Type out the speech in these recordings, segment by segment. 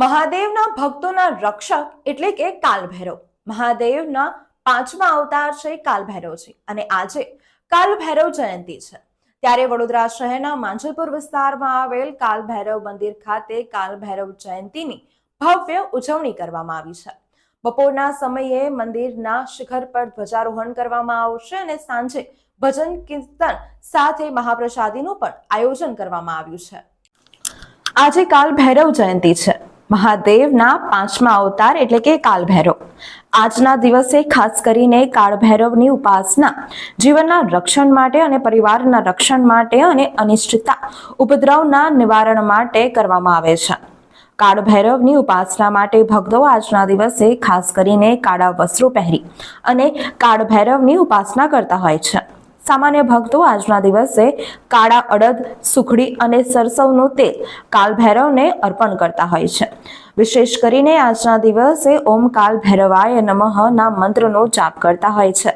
મહાદેવના ભક્તોના રક્ષક એટલે કે કાલભૈરવ. મહાદેવના પાંચમા અવતાર છે કાલભૈરવજી અને આજે કાલભૈરવ જયંતિ છે. ત્યારે વડોદરા શહેરના માંજલપુર વિસ્તારમાં આવેલ કાલભૈરવ મંદિર ખાતે કાલભૈરવ જયંતિની ભવ્ય ઉજવણી કરવામાં આવી છે. બપોરના સમયે મંદિરના શિખર પર ધ્વજારોહણ કરવામાં આવશે અને સાંજે ભજન કીર્તન સાથે મહાપ્રસાદીનું પણ આયોજન કરવામાં આવ્યું છે. આજે કાલ ભૈરવ જયંતિ છે. મહાદેવના પાંચમા અવતાર એટલે કે કાલભૈરવ આજના દિવસે ખાસ કરીને કાળભૈરવની ઉપાસના, જીવનના રક્ષણ માટે અને પરિવારના રક્ષણ માટે અને અનિશ્ચિતતા, ઉપદ્રવના નિવારણ માટે કરવામાં આવે છે. કાળભૈરવની ઉપાસના માટે ભક્તો આજના દિવસે ખાસ કરીને કાળા વસ્ત્રો પહેરી અને કાળભૈરવની ઉપાસના કરતા હોય છે. સામાન્ય ભક્તો આજના દિવસે કાળા અડદ, સુખડી અને સરસવનું તેલ કાલ ભૈરવને અર્પણ કરતા હોય છે. વિશેષ કરીને આજના દિવસે ઓમ કાલ ભૈરવાય નમઃ ના મંત્રનો જાપ કરતા હોય છે.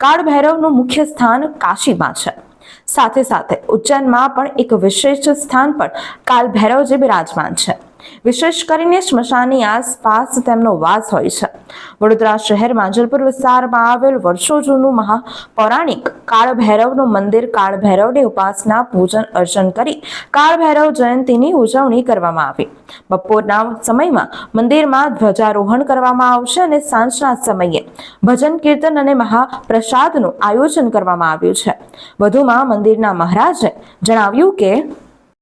કાળ ભૈરવનું મુખ્ય સ્થાન કાશીમાં છે. સાથે સાથે ઉજ્જૈનમાં પણ એક વિશેષ સ્થાન પર કાલ ભૈરવજી બિરાજમાન છે. વિશેષ કરીને સ્મશાનની આસપાસ તેમનો વાસ હોય છે. વડોદરા શહેર માંજલપુર વિસ્તારમાં આવેલ વર્ષો જૂનું મહા પૌરાણિક કાળભૈરવનું મંદિર કાળભૈરવની ઉપાસના પૂજન અર્ચન કરી કાળભૈરવ જયંતિની ઉજવણી કરવામાં આવી. બપોરના સમયમાં મંદિરમાં ધ્વજારોહણ કરવામાં આવશે અને સાંજના સમયે ભજન, કીર્તન અને મહાપ્રસાદનું આયોજન કરવામાં આવ્યું છે. વધુમાં મંદિરના મહારાજે જણાવ્યું કે